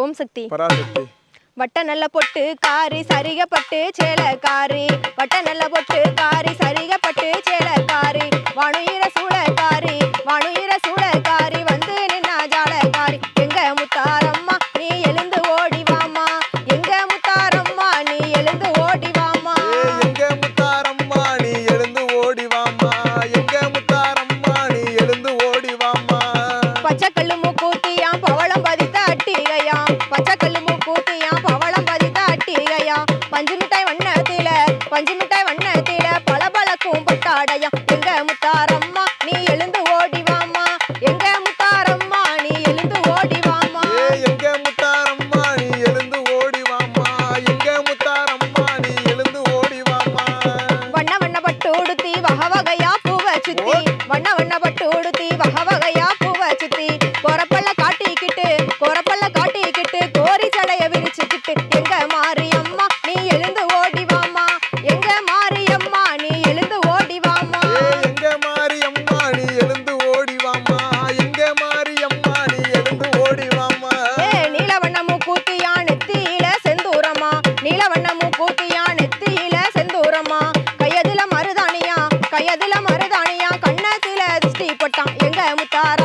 ஓம் சக்தி. பராசக்தி. வட்ட நல்ல பொட்டு காரி சரிக பட்டு சேல காரி. வட்ட நல்ல பொட்டு காரி சரிக பட்டு சேல காரி. பஞ்சு மிட்டாய் வண்ணத்தில பஞ்சு மிட்டாய் வண்ணத்தில பல பழக்கும் பட்டாடையா. எங்க முத்தாரம்மா நீ எழுந்து ஓடி ஓடிவாமா எங்க முத்தாரம்மா நீ எழுந்து ஓடி ஓடிவாமா எங்க முத்தாரம்மா நீ எழுந்து ஓடி ஓடிவாமா எங்க முத்தாரம்மா நீ எழுந்து ஓடி ஓடிவாமா வண்ண வண்ண பட்டு உடுத்தி வகவகையா பூவ சுத்தி. வண்ண வண்ண பட்டு உடுத்தி வகவகையா பூவ சுத்தி. ಕಾರಣ